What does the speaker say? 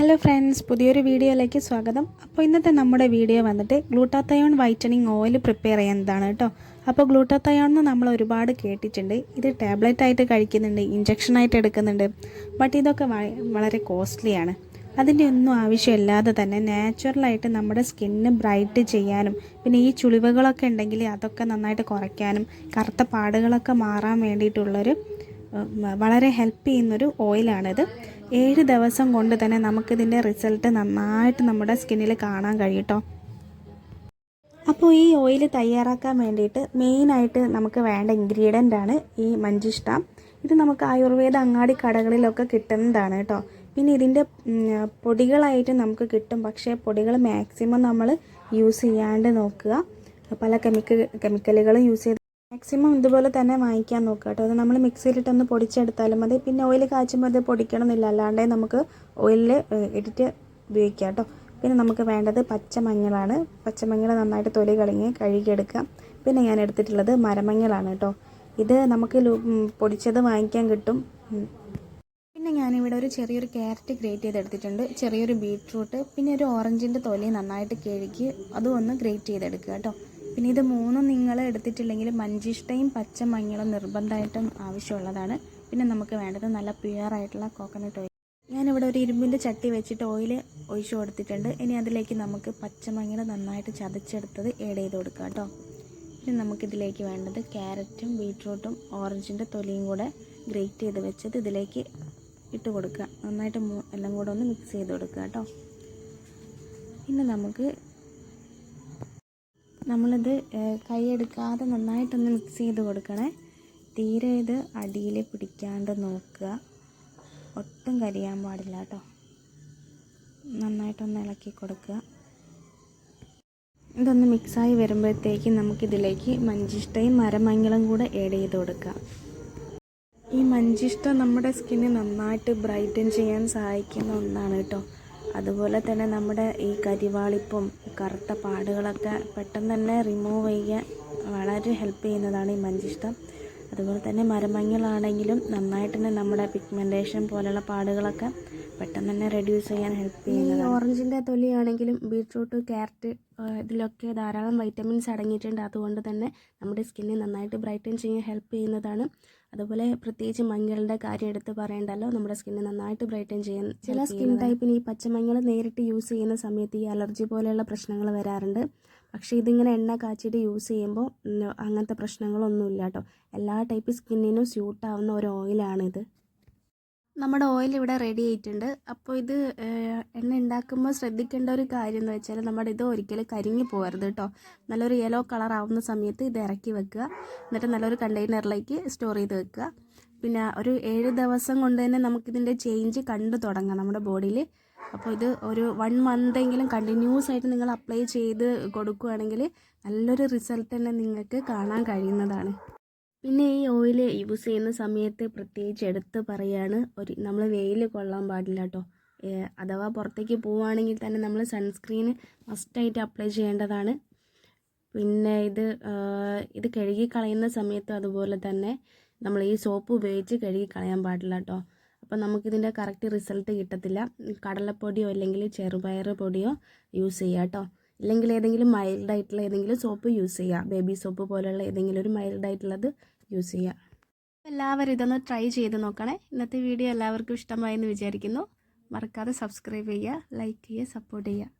Hello friends പുതിയൊരു വീഡിയോയിലേക്ക് സ്വാഗതം. അപ്പോൾ ഇന്നത്തെ നമ്മുടെ വീഡിയോ വന്നിട്ട് ഗ്ലൂട്ടാത്തയോൺ വൈറ്റനിങ് ഓയിൽ പ്രിപ്പയർ ചെയ്യുന്നതാണ് കേട്ടോ. അപ്പോൾ ഗ്ലൂട്ടാത്തയോൺ എന്ന് നമ്മൾ ഒരുപാട് കേട്ടിട്ടുണ്ട്. ഇത് ടാബ്ലറ്റ് ആയിട്ട് കഴിക്കുന്നുണ്ട് ഇഞ്ചക്ഷൻ ആയിട്ട് എടുക്കുന്നുണ്ട്. ബട്ട് ഇതൊക്കെ വളരെ കോസ്റ്റ്ലിയാണ് അതിന്റെ ഒന്നും ആവശ്യമില്ലാതെ തന്നെ നാച്ചുറലായിട്ട് നമ്മുടെ സ്കിന്ന് ബ്രൈറ്റ് ചെയ്യാനും പിന്നെ ഈ ചുളിവുകളൊക്കെ ഉണ്ടെങ്കിൽ അതൊക്കെ നന്നായിട്ട് കുറയ്ക്കാനും കറുത്ത പാടുകളൊക്കെ മാറാൻ വേണ്ടിയിട്ടുള്ളൊരു വളരെ ഹെൽപ്പ് ചെയ്യുന്നൊരു ഓയിലാണിത് ഏഴ് ദിവസം കൊണ്ട് തന്നെ നമുക്കിതിന്റെ റിസൾട്ട് നന്നായിട്ട് നമ്മുടെ സ്കിന്നിൽ കാണാൻ കഴിയട്ടോ. അപ്പോൾ ഈ ഓയിൽ തയ്യാറാക്കാൻ വേണ്ടിയിട്ട് മെയിനായിട്ട് നമുക്ക് വേണ്ട ഇൻഗ്രീഡിയന്റ് ആണ് ഈ മഞ്ചിഷ്ട. ഇത് നമുക്ക് ആയുർവേദ അങ്ങാടി കടകളിലൊക്കെ കിട്ടുന്നതാണ് കേട്ടോ. പിന്നെ ഇതിന്റെ പൊടികളായിട്ട് നമുക്ക് കിട്ടും. പക്ഷേ പൊടികൾ മാക്സിമം നമ്മൾ യൂസ് ചെയ്യാണ്ട് നോക്കുക. പല കെമിക്കൽ കെമിക്കലുകളും യൂസ് ചെയ്ത് മാക്സിമം ഇതുപോലെ തന്നെ വാങ്ങിക്കാൻ നോക്കുക കേട്ടോ. അത് നമ്മൾ മിക്സിയിലിട്ടൊന്ന് പൊടിച്ചെടുത്താലും മതി. പിന്നെ ഓയിൽ കാച്ചുമ്പോൾ അത് പൊടിക്കണമെന്നില്ല. അല്ലാണ്ടേ നമുക്ക് ഓയിലിൽ ഇട്ടിട്ട് ഉപയോഗിക്കാം കേട്ടോ. പിന്നെ നമുക്ക് വേണ്ടത് പച്ചമഞ്ഞളാണ് പച്ചമഞ്ഞൾ നന്നായിട്ട് തൊലി കളഞ്ഞ് കഴുകിയെടുക്കുക പിന്നെ ഞാൻ എടുത്തിട്ടുള്ളത് മരമഞ്ഞളാണ് കേട്ടോ. ഇത് നമുക്ക് പൊടിച്ചത് വാങ്ങിക്കാൻ കിട്ടും. പിന്നെ ഞാനിവിടെ ഒരു ചെറിയൊരു ക്യാരറ്റ് ഗ്രേറ്റ് ചെയ്തെടുത്തിട്ടുണ്ട്. ചെറിയൊരു ബീറ്റ്റൂട്ട് പിന്നെ ഒരു ഓറഞ്ചിന്റെ തൊലി നന്നായിട്ട് കഴുകി അതും ഒന്ന് ഗ്രേറ്റ് ചെയ്തെടുക്കുക കേട്ടോ. പിന്നെ ഇത് മൂന്നും നിങ്ങൾ എടുത്തിട്ടില്ലെങ്കിൽ മഞ്ചിഷ്ടയും പച്ചമഞ്ഞളും നിർബന്ധമായിട്ടും ആവശ്യമുള്ളതാണ്. പിന്നെ നമുക്ക് വേണ്ടത് നല്ല പ്യുവർ ആയിട്ടുള്ള കോക്കനട്ട് ഓയിൽ ഞാനിവിടെ ഒരു ഇരുമ്പിന്റെ ചട്ടി വെച്ചിട്ട് ഓയിൽ ഒഴിച്ചു കൊടുത്തിട്ടുണ്ട്. ഇനി അതിലേക്ക് നമുക്ക് പച്ചമഞ്ഞൾ നന്നായിട്ട് ചതച്ചെടുത്തത് ഏഡ് ചെയ്ത് കൊടുക്കുക കേട്ടോ. പിന്നെ നമുക്കിതിലേക്ക് വേണ്ടത് ക്യാരറ്റും ബീട്രൂട്ടും ഓറഞ്ചിന്റെ തൊലിയും കൂടെ ഗ്രേറ്റ് ചെയ്ത് വെച്ചത് ഇതിലേക്ക് ഇട്ട് കൊടുക്കുക. നന്നായിട്ട് എല്ലാം കൂടെ ഒന്ന് മിക്സ് ചെയ്ത് കൊടുക്കുക കേട്ടോ. പിന്നെ നമുക്ക് നമ്മളിത് കൈയെടുക്കാതെ നന്നായിട്ടൊന്ന് മിക്സ് ചെയ്ത് കൊടുക്കണേ. തീരെ ഇത് അടിയിൽ പിടിക്കാണ്ട് നോക്കുക. ഒട്ടും കരിയാൻ പാടില്ല കേട്ടോ. നന്നായിട്ടൊന്ന് ഇളക്കി കൊടുക്കുക. ഇതൊന്ന് മിക്സായി വരുമ്പോഴത്തേക്ക് നമുക്കിതിലേക്ക് മഞ്ചിഷ്ടയും മരമംഗളും കൂടെ ആഡ് ചെയ്ത് കൊടുക്കുക. ഈ മഞ്ചിഷ്ട നമ്മുടെ സ്കിന്നെ നന്നായിട്ട് ബ്രൈറ്റൻ ചെയ്യാൻ സഹായിക്കുന്ന ഒന്നാണ് കേട്ടോ. അതുപോലെ തന്നെ നമ്മുടെ ഈ കരിവാളിപ്പും കറുത്ത പാടുകളൊക്കെ പെട്ടെന്ന് തന്നെ റിമൂവ് ചെയ്യാൻ വളരെ ഹെൽപ്പ് ചെയ്യുന്നതാണ് ഈ മഞ്ചിഷ്ടം. അതുപോലെ തന്നെ മരമഞ്ഞളാണെങ്കിലും നന്നായിട്ട് തന്നെ നമ്മുടെ പിഗ്മെന്റേഷൻ പോലുള്ള പാടുകളൊക്കെ പെട്ടെന്ന് തന്നെ റെഡ്യൂസ് ചെയ്യാൻ ഹെൽപ്പ് ചെയ്യുന്നത് ഓറഞ്ചിന്റെ തൊലിയാണെങ്കിലും ബീട്രൂട്ട് ക്യാരറ്റ് ഇതിലൊക്കെ ധാരാളം വൈറ്റമിൻസ് അടങ്ങിയിട്ടുണ്ട്. അതുകൊണ്ട് തന്നെ നമ്മുടെ സ്കിന്നെ നന്നായിട്ട് ബ്രൈറ്റൻ ചെയ്യാൻ ഹെൽപ്പ് ചെയ്യുന്നതാണ്. അതുപോലെ പ്രത്യേകിച്ച് മഞ്ഞളുടെ കാര്യം എടുത്ത് പറയേണ്ടല്ലോ. നമ്മുടെ സ്കിന്നെ നന്നായിട്ട് ബ്രൈറ്റൻ ചെയ്യാൻ ചില സ്കിൻ ടൈപ്പിന് ഈ പച്ചമഞ്ഞൾ നേരിട്ട് യൂസ് ചെയ്യുന്ന സമയത്ത് ഈ അലർജി പോലെയുള്ള പ്രശ്നങ്ങൾ വരാറുണ്ട്. പക്ഷേ ഇതിങ്ങനെ എണ്ണ കാച്ചിട്ട് യൂസ് ചെയ്യുമ്പോൾ അങ്ങനത്തെ പ്രശ്നങ്ങളൊന്നുമില്ല കേട്ടോ എല്ലാ ടൈപ്പ് സ്കിന്നിനും സ്യൂട്ടാവുന്ന ഒരു ഓയിലാണിത് നമ്മുടെ ഓയിൽ ഇവിടെ റെഡി ആയിട്ടുണ്ട്. അപ്പോൾ ഇത് എണ്ണ ഉണ്ടാക്കുമ്പോൾ ശ്രദ്ധിക്കേണ്ട ഒരു കാര്യം എന്ന് വെച്ചാൽ നമ്മുടെ ഇത് ഒരിക്കലും കരിഞ്ഞു പോകരുത് കേട്ടോ നല്ലൊരു യെല്ലോ കളർ ആവുന്ന സമയത്ത് ഇത് ഇറക്കി വെക്കുക. എന്നിട്ട് നല്ലൊരു കണ്ടെയ്നറിലേക്ക് സ്റ്റോർ ചെയ്ത് വെക്കുക. പിന്നെ ഒരു ഏഴ് ദിവസം കൊണ്ട് തന്നെ നമുക്കിതിന്റെ ചേഞ്ച് കണ്ടു തുടങ്ങാം നമ്മുടെ ബോഡിയിൽ അപ്പോൾ ഇത് ഒരു വൺ മന്ത് എങ്കിലും കണ്ടിന്യൂസ് ആയിട്ട് നിങ്ങൾ അപ്ലൈ ചെയ്ത് കൊടുക്കുകയാണെങ്കിൽ നല്ലൊരു റിസൾട്ട് തന്നെ നിങ്ങൾക്ക് കാണാൻ കഴിയുന്നതാണ്. പിന്നെ ഈ ഓയിൽ യൂസ് ചെയ്യുന്ന സമയത്ത് പ്രത്യേകിച്ച് എടുത്ത് പറയാണ് ഒരു നമ്മൾ വെയിൽ കൊള്ളാൻ പാടില്ല കേട്ടോ അഥവാ പുറത്തേക്ക് പോവുകയാണെങ്കിൽ തന്നെ നമ്മൾ സൺസ്ക്രീന് മസ്റ്റായിട്ട് അപ്ലൈ ചെയ്യേണ്ടതാണ്. പിന്നെ ഇത് ഇത് കഴുകി കളയുന്ന സമയത്ത് അതുപോലെ തന്നെ നമ്മൾ ഈ സോപ്പ് ഉപയോഗിച്ച് കഴുകി കളയാൻ പാടില്ല കേട്ടോ അപ്പോൾ നമുക്കിതിന്റെ കറക്റ്റ് റിസൾട്ട് കിട്ടത്തില്ല. കടലപ്പൊടിയോ അല്ലെങ്കിൽ ചെറുപയർ പൊടിയോ യൂസ് ചെയ്യുക കേട്ടോ. ഇല്ലെങ്കിൽ ഏതെങ്കിലും മൈൽഡ് ആയിട്ടുള്ള ഏതെങ്കിലും സോപ്പ് യൂസ് ചെയ്യുക. ബേബി സോപ്പ് പോലെയുള്ള ഏതെങ്കിലും ഒരു മൈൽഡ് ആയിട്ടുള്ളത് യൂസ് ചെയ്യുക. എല്ലാവരും ഇതൊന്ന് ട്രൈ ചെയ്ത് നോക്കണേ. ഇന്നത്തെ വീഡിയോ എല്ലാവർക്കും ഇഷ്ടമായി എന്ന് വിചാരിക്കുന്നു. മറക്കാതെ സബ്സ്ക്രൈബ് ചെയ്യുക ലൈക്ക് ചെയ്യുക സപ്പോർട്ട് ചെയ്യുക.